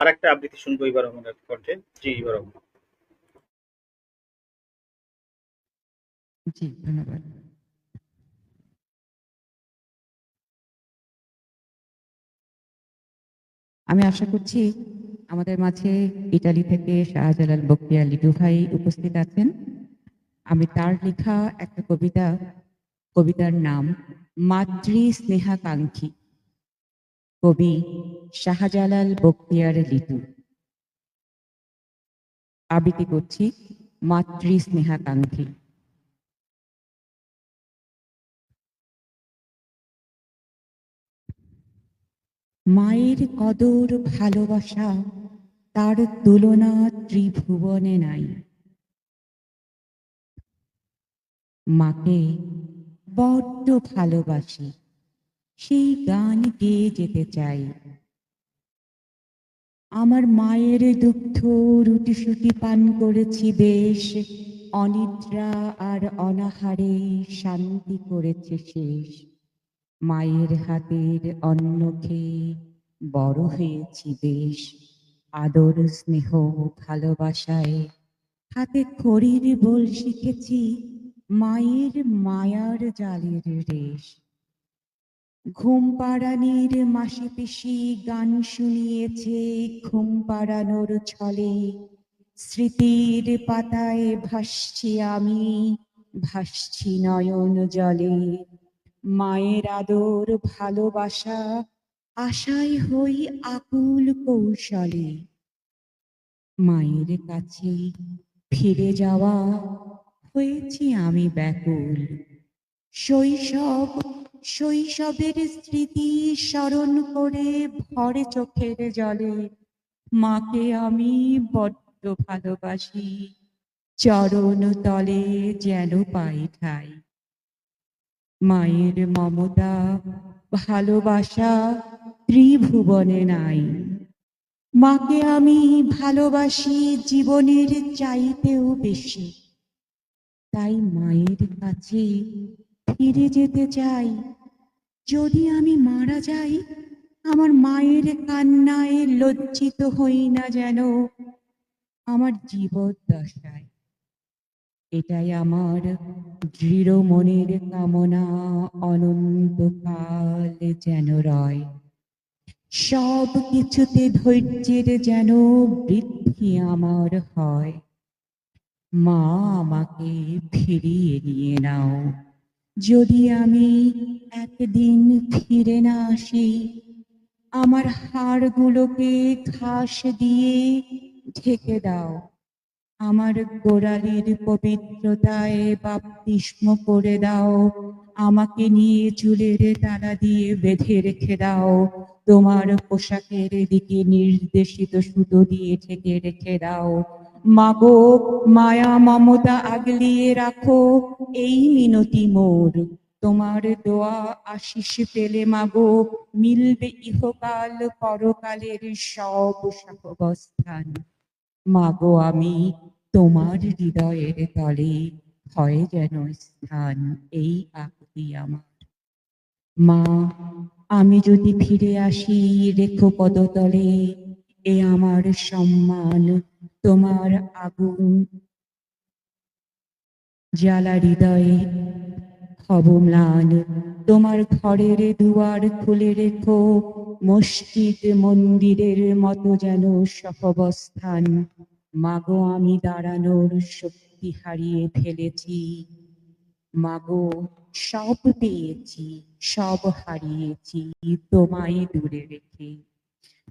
আর একটা আবৃত্তি শুনব এবার আমাদের কণ্ঠে। জি এবার জি, ধন্যবাদ। আমি আশা করছি আমাদের মাঝে ইটালি থেকে শাহজালাল বক্তিয়ার লিটু ভাই উপস্থিত আছেন। আমি তার লেখা একটা কবিতা, কবিতার নাম, মাতৃ স্নেহাকাঙ্ক্ষী। কবি শাহজালাল বক্তিয়ার লিটু আবৃত্তি করছি মাতৃ স্নেহাকাঙ্ক্ষী মায়ের কদর ভালোবাসা তার তুলনা ত্রিভুবনে নাই। মাকে বড্ড ভালোবাসি। সেই গান গেয়ে যেতে চাই। আমার মায়ের দুগ্ধ রুটি সুটি পান করেছি বেশ, অনিদ্রা আর অনাহারে শান্তি করেছে শেষ। মায়ের হাতের অন্ন খেয়ে বড় হয়েছি বেশ, আদর, স্নেহ, ভালোবাসায়। হাতে খড়ির বল শিখেছি মায়ের মায়ার জালের রেশ। ঘুম পাড়ানির মাসি পিসি গান শুনিয়েছে ঘুম পাড়ানোর ছলে। স্মৃতির পাতায় ভাসছি আমি, ভাসছি নয়ন জলে। মায়ের আদর, ভালোবাসা, আশায় হই আকুল কৌশলে। মায়ের কাছে ফিরে যাওয়া হয়েছি আমি ব্যাকুল। শৈশব শৈশবের স্মৃতি স্মরণ করে ভরে চোখের জলে। মাকে আমি বড্ড ভালোবাসি, চরণ তলে যেন পাই ঠাই মায়ের মমতা, ভালোবাসা ত্রিভুবনে নাই। মাকে আমি ভালোবাসি জীবনের চাইতেও বেশি। তাই মায়ের কাছে ফিরে যেতে চাই। যদি আমি মারা যাই, আমার মায়ের কান্নায় লজ্জিত হই না যেন। আমার জীবদ্দশায়। এটাই আমার দৃঢ় মনের কামনা। অনন্তকাল যেন রয়। সব কিছুতে ধৈর্যের যেন বৃদ্ধি আমার হয়। মা আমাকে ফিরিয়ে নিয়ে নাও। যদি আমি একদিন ফিরে না আসি, আমার হাড়গুলোকে ঘাস দিয়ে ঢেকে দাও। আমার গোড়ালির পবিত্রতায় বাপতিস্ম করে দাও। আমাকে নিয়ে চুলের তালা দিয়ে বেঁধে রেখে দাও। তোমার পোশাকের দিকে নির্দেশিত সুতো দিয়ে ঠেকে রেখে দাও। মাগো, মায়া মমতা আগলিয়ে রাখো, এই মিনতি মোর। তোমার দোয়া আশিস পেলে মাগো, মিলবে ইহকাল পরকালের সব সহবস্থান মাগো, আমি তোমার হৃদয়ের তলে হয় যেন স্থান, এই আকুতি আমার। মা, আমি যদি ফিরে আসি রেখো পদতলে, এ আমার সম্মান। তোমার আগুন জ্বালা হৃদয়ে হব ম্লান তোমার ঘরের দুয়ার খুলে রেখো, মসজিদ মন্দিরের মতো যেন সহবস্থান। মাগো, আমি দাঁড়ানোর শক্তি হারিয়ে ফেলেছি। মাগো, সব পেয়েছি, সব হারিয়েছি, তোমায় দূরে রেখে।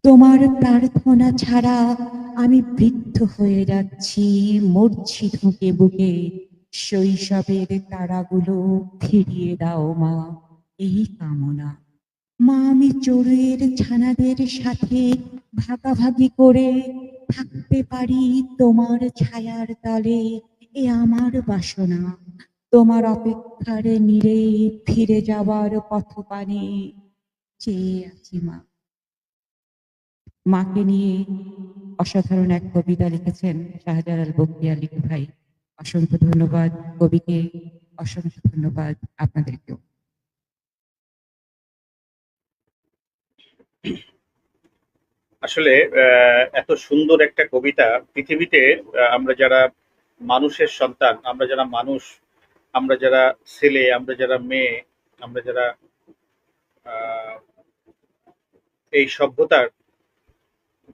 তোমার প্রার্থনা ছাড়া আমি বৃদ্ধ হয়ে যাচ্ছি, মরছি ঢুকে বুকে। শৈশবের তারাগুলো ফিরিয়ে দাও মা, এই কামনা। মা, আমি চড়ুইয়ের ছানাদের সাথে ভাগাভাগি করে থাকতে পারি তোমার ছায়ার তলে, এ আমার বাসনা। তোমার অপেক্ষার নিরে ফিরে যাওয়ার পথপানে চেয়ে আছি মা। মাকে নিয়ে অসাধারণ এক কবিতা লিখেছেন শাহজালাল বক্তিয়ার লিখু ভাই। অসংখ্য ধন্যবাদ কবিকে, অসংখ্য ধন্যবাদ আপনাদেরকেও। আসলে এত সুন্দর একটা কবিতা পৃথিবীতে আমরা যারা মানুষের সন্তান, আমরা যারা মানুষ, আমরা যারা ছেলে, আমরা যারা মেয়ে, আমরা যারা এই সভ্যতার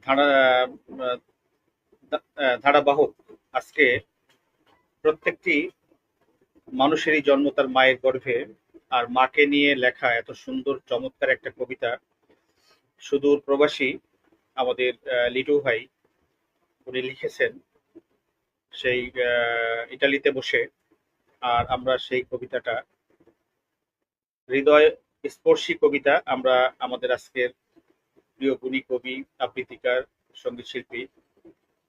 ধারা ধারাবাহক আজকে প্রত্যেকটি মানুষেরই জন্ম তার মায়ের গর্ভে, আর মাকে নিয়ে লেখা এত সুন্দর, চমৎকার একটা কবিতা। সুদূর প্রবাসী আমাদের লিটু ভাই, উনি লিখেছেন সেই ইটালিতে বসে, আর আমরা সেই কবিতাটা, হৃদয় স্পর্শী কবিতা আমরা আমাদের আজকের প্রিয় গুণী কবি, আবৃত্তিকার সংগীত শিল্পী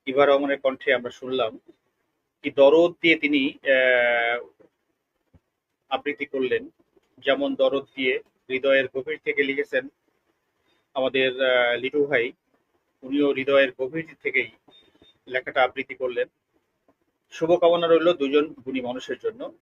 ইভা রহমানের কণ্ঠে আমরা শুনলাম কি দরদ দিয়ে তিনি আবৃত্তি করলেন। যেমন দরদ দিয়ে হৃদয়ের গভীর থেকে লিখেছেন আমাদের লিটু ভাই। উনিও হৃদয়ের গভীর থেকেই লেখাটা আবৃত্তি করলেন। শুভকামনা রইল দুজন গুণী মানুষের জন্য।